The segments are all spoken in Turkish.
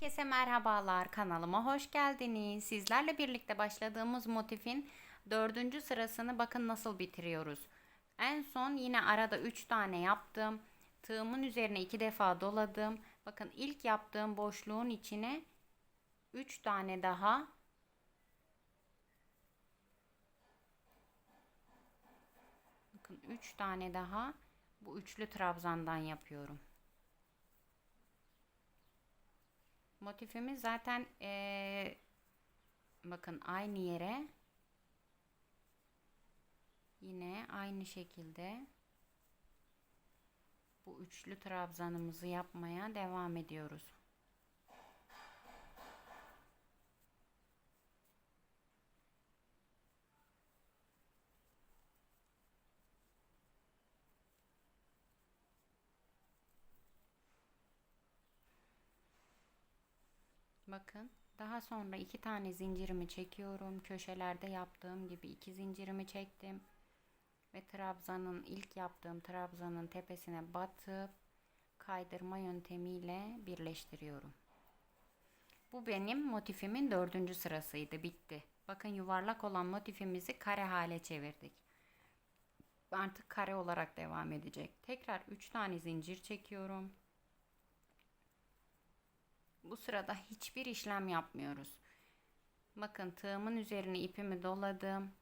Herkese merhabalar kanalıma hoş geldiniz. Sizlerle birlikte başladığımız motifin dördüncü sırasını bakın nasıl bitiriyoruz. En son yine arada 3 tane yaptım. Tığımın üzerine 2 defa doladım. Bakın ilk yaptığım boşluğun içine 3 tane daha Bakın 3 tane daha bu üçlü trabzandan yapıyorum. Motifimiz zaten eee, bakın aynı yere yine aynı şekilde bu üçlü trabzanımızı yapmaya devam ediyoruz. Bakın daha sonra iki tane zincirimi çekiyorum. Köşelerde yaptığım gibi iki zincirimi çektim. Ve trabzanın ilk yaptığım trabzanın tepesine batıp kaydırma yöntemiyle birleştiriyorum. Bu benim motifimin dördüncü sırasıydı. Bitti. Bakın yuvarlak olan motifimizi kare hale çevirdik. Artık kare olarak devam edecek. Tekrar 3 tane zincir çekiyorum. Bu sırada hiçbir işlem yapmıyoruz. Bakın tığımın üzerine ipimi doladım.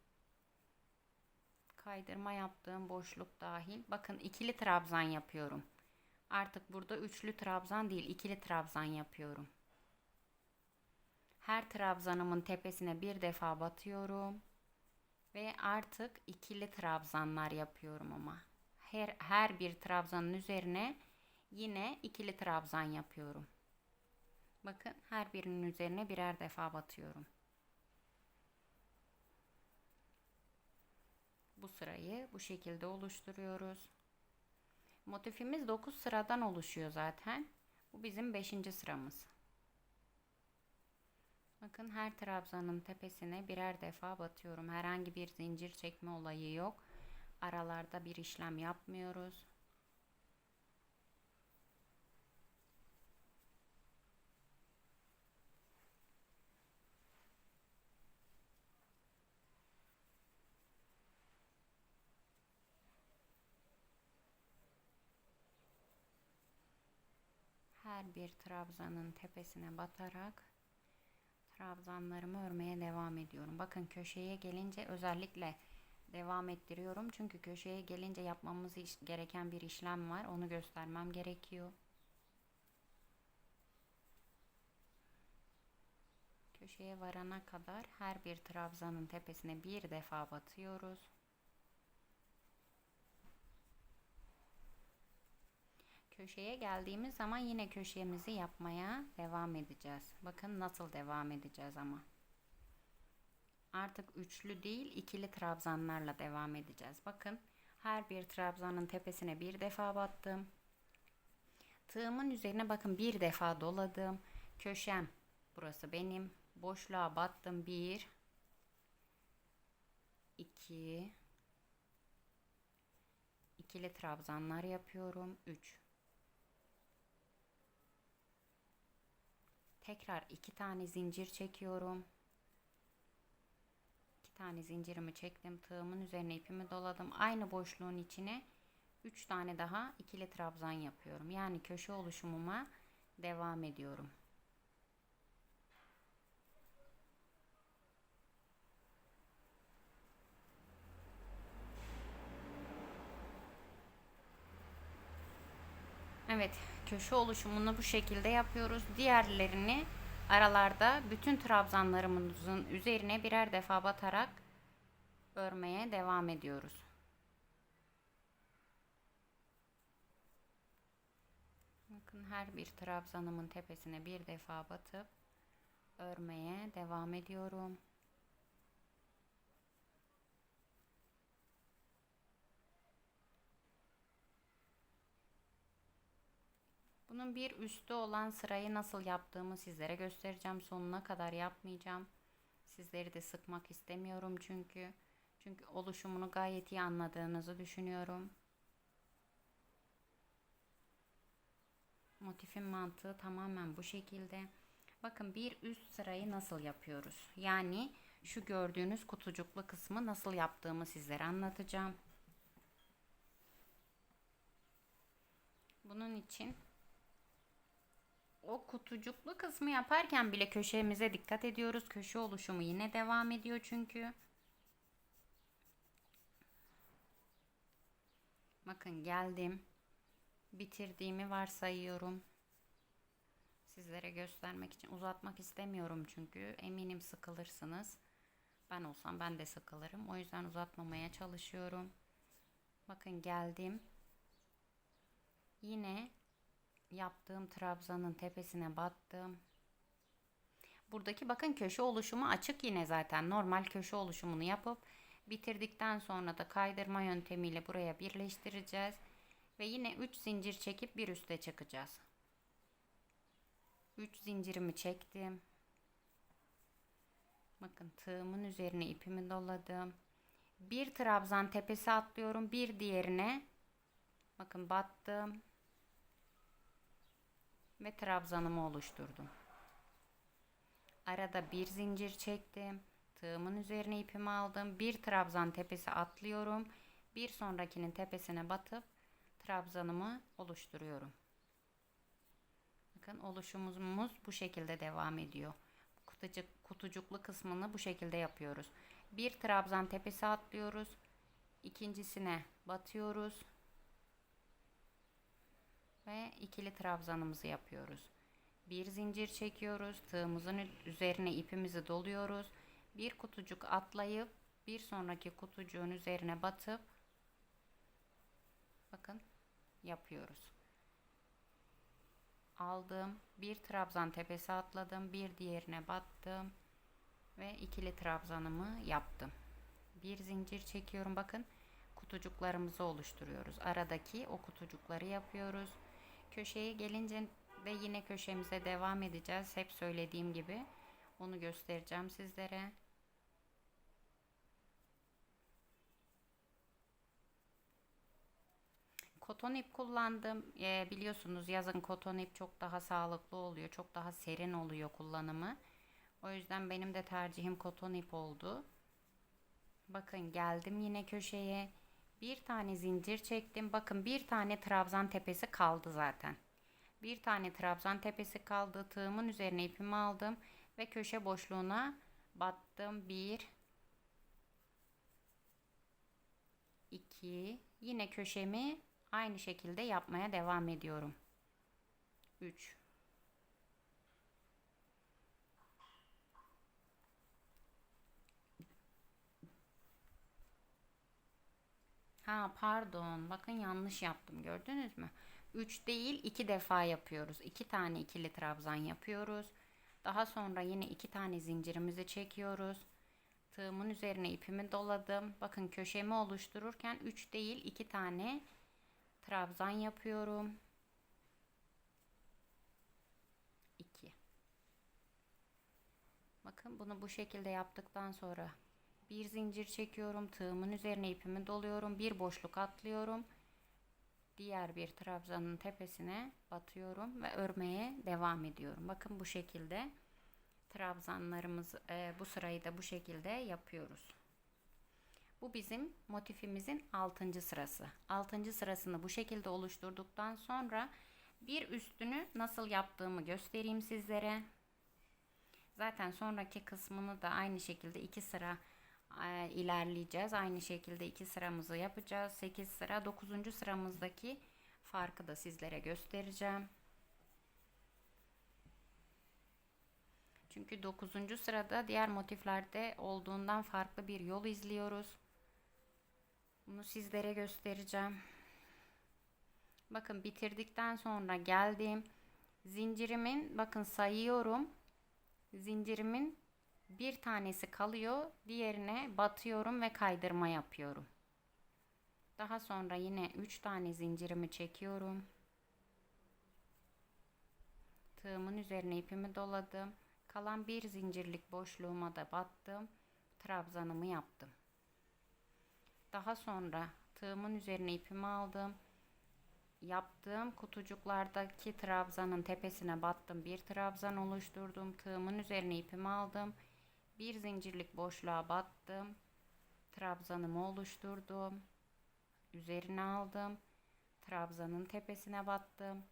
Kaydırma yaptığım boşluk dahil. Bakın ikili trabzan yapıyorum. Artık burada üçlü trabzan değil ikili trabzan yapıyorum. Her trabzanımın tepesine bir defa batıyorum. Ve artık ikili trabzanlar yapıyorum ama. Her, her bir trabzanın üzerine yine ikili trabzan yapıyorum. Bakın her birinin üzerine birer defa batıyorum. Bu sırayı bu şekilde oluşturuyoruz. Motifimiz 9 sıradan oluşuyor zaten. Bu bizim 5. sıramız. Bakın her trabzanın tepesine birer defa batıyorum. Herhangi bir zincir çekme olayı yok. Aralarda bir işlem yapmıyoruz. Her bir trabzanın tepesine batarak trabzanlarımı örmeye devam ediyorum. Bakın köşeye gelince özellikle devam ettiriyorum. Çünkü köşeye gelince yapmamız gereken bir işlem var. Onu göstermem gerekiyor. Köşeye varana kadar her bir trabzanın tepesine bir defa batıyoruz. Köşeye geldiğimiz zaman yine köşemizi yapmaya devam edeceğiz. Bakın nasıl devam edeceğiz ama. Artık üçlü değil ikili trabzanlarla devam edeceğiz. Bakın her bir trabzanın tepesine bir defa battım. Tığımın üzerine bakın bir defa doladım. Köşem burası benim. Boşluğa battım. Bir, iki, ikili trabzanlar yapıyorum. Üç. Tekrar iki tane zincir çekiyorum. İki tane zincirimi çektim. Tığımın üzerine ipimi doladım. Aynı boşluğun içine üç tane daha ikili trabzan yapıyorum. Yani köşe oluşumuma devam ediyorum. Evet, köşe oluşumunu bu şekilde yapıyoruz. Diğerlerini aralarda bütün trabzanlarımızın üzerine birer defa batarak örmeye devam ediyoruz. Bakın her bir trabzanımın tepesine bir defa batıp örmeye devam ediyorum. Bunun bir üstü olan sırayı nasıl yaptığımı sizlere göstereceğim. Sonuna kadar yapmayacağım. Sizleri de sıkmak istemiyorum çünkü. Çünkü oluşumunu gayet iyi anladığınızı düşünüyorum. Motifin mantığı tamamen bu şekilde. Bakın bir üst sırayı nasıl yapıyoruz? Yani şu gördüğünüz kutucuklu kısmı nasıl yaptığımı sizlere anlatacağım. Bunun için o kutucuklu kısmı yaparken bile köşemize dikkat ediyoruz. Köşe oluşumu yine devam ediyor çünkü. Bakın geldim. Bitirdiğimi varsayıyorum. Sizlere göstermek için uzatmak istemiyorum çünkü eminim sıkılırsınız. Ben olsam ben de sıkılırım. O yüzden uzatmamaya çalışıyorum. Bakın geldim. Yine yaptığım trabzanın tepesine battım. Buradaki bakın köşe oluşumu açık yine zaten. Normal köşe oluşumunu yapıp bitirdikten sonra da kaydırma yöntemiyle buraya birleştireceğiz. Ve yine 3 zincir çekip bir üste çıkacağız. 3 zincirimi çektim. Bakın tığımın üzerine ipimi doladım. Bir trabzan tepesi atlıyorum. Bir diğerine bakın battım. Ve trabzanımı oluşturdum. Arada bir zincir çektim. Tığımın üzerine ipimi aldım. Bir trabzan tepesi atlıyorum. Bir sonrakinin tepesine batıp trabzanımı oluşturuyorum. Bakın oluşumumuz bu şekilde devam ediyor. Kutucuk, kutucuklu kısmını bu şekilde yapıyoruz. Bir trabzan tepesi atlıyoruz. İkincisine batıyoruz. Ve ikili trabzanımızı yapıyoruz. Bir zincir çekiyoruz. Tığımızın üzerine ipimizi doluyoruz. Bir kutucuk atlayıp bir sonraki kutucuğun üzerine batıp bakın yapıyoruz aldım. Bir trabzan tepesi atladım. Bir diğerine battım. Ve ikili trabzanımı yaptım. Bir zincir çekiyorum. Bakın kutucuklarımızı oluşturuyoruz. Aradaki o kutucukları yapıyoruz. Köşeye gelince de yine köşemize devam edeceğiz. Hep söylediğim gibi. Onu göstereceğim sizlere. Koton ip kullandım. E, biliyorsunuz yazın koton ip çok daha sağlıklı oluyor. Çok daha serin oluyor kullanımı. O yüzden benim de tercihim koton ip oldu. Bakın geldim yine köşeye. Bir tane zincir çektim. Bakın bir tane trabzan tepesi kaldı zaten. Bir tane trabzan tepesi kaldı. Tığımın üzerine ipimi aldım. Ve köşe boşluğuna battım. Bir. iki. Yine köşemi Aynı şekilde yapmaya devam ediyorum. 3 Ha pardon. Bakın yanlış yaptım. Gördünüz mü? 3 değil 2 defa yapıyoruz. 2 tane ikili trabzan yapıyoruz. Daha sonra yine 2 tane zincirimizi çekiyoruz. Tığımın üzerine ipimi doladım. Bakın köşemi oluştururken 3 değil 2 tane trabzan yapıyorum. 2 Bakın bunu bu şekilde yaptıktan sonra bir zincir çekiyorum. Tığımın üzerine ipimi doluyorum. Bir boşluk atlıyorum. Diğer bir trabzanın tepesine batıyorum ve örmeye devam ediyorum. Bakın bu şekilde trabzanlarımız e, bu sırayı da bu şekilde yapıyoruz. Bu bizim motifimizin 6. sırası. 6. sırasını bu şekilde oluşturduktan sonra bir üstünü nasıl yaptığımı göstereyim sizlere. Zaten sonraki kısmını da aynı şekilde 2 sıra e, ilerleyeceğiz. Aynı şekilde 2 sıramızı yapacağız. 8 sıra 9. sıramızdaki farkı da sizlere göstereceğim. Çünkü 9. sırada diğer motiflerde olduğundan farklı bir yol izliyoruz. Bunu sizlere göstereceğim. Bakın bitirdikten sonra geldim. Zincirimin bakın sayıyorum. Zincirimin bir tanesi kalıyor. Diğerine batıyorum ve kaydırma yapıyorum. Daha sonra yine 3 tane zincirimi çekiyorum. Tığımın üzerine ipimi doladım. Kalan bir zincirlik boşluğuma da battım. Trabzanımı yaptım. Daha sonra tığımın üzerine ipimi aldım. yaptığım kutucuklardaki trabzanın tepesine battım. Bir trabzan oluşturdum. Tığımın üzerine ipimi aldım. Bir zincirlik boşluğa battım. Trabzanımı oluşturdum. Üzerine aldım. Trabzanın tepesine battım.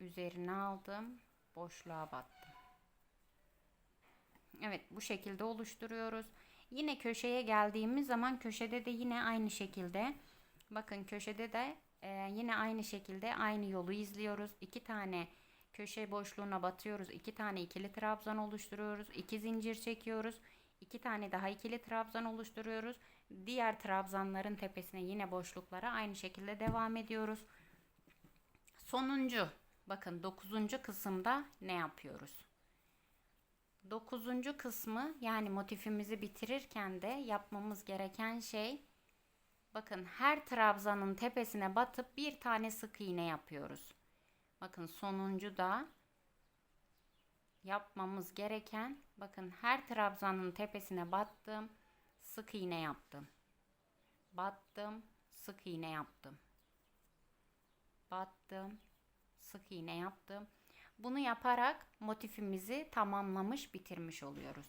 Üzerine aldım. Boşluğa battım. Evet bu şekilde oluşturuyoruz. Yine köşeye geldiğimiz zaman köşede de yine aynı şekilde bakın köşede de e, yine aynı şekilde aynı yolu izliyoruz. İki tane köşe boşluğuna batıyoruz. iki tane ikili trabzan oluşturuyoruz. iki zincir çekiyoruz. iki tane daha ikili trabzan oluşturuyoruz. Diğer trabzanların tepesine yine boşluklara aynı şekilde devam ediyoruz. Sonuncu bakın dokuzuncu kısımda ne yapıyoruz? Dokuzuncu kısmı yani motifimizi bitirirken de yapmamız gereken şey bakın her trabzanın tepesine batıp bir tane sık iğne yapıyoruz. Bakın sonuncu da yapmamız gereken bakın her trabzanın tepesine battım sık iğne yaptım. Battım sık iğne yaptım. Battım sık iğne yaptım. Bunu yaparak motifimizi tamamlamış bitirmiş oluyoruz.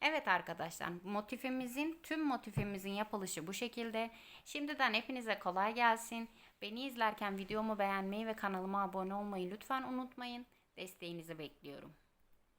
Evet arkadaşlar motifimizin tüm motifimizin yapılışı bu şekilde. Şimdiden hepinize kolay gelsin. Beni izlerken videomu beğenmeyi ve kanalıma abone olmayı lütfen unutmayın. Desteğinizi bekliyorum.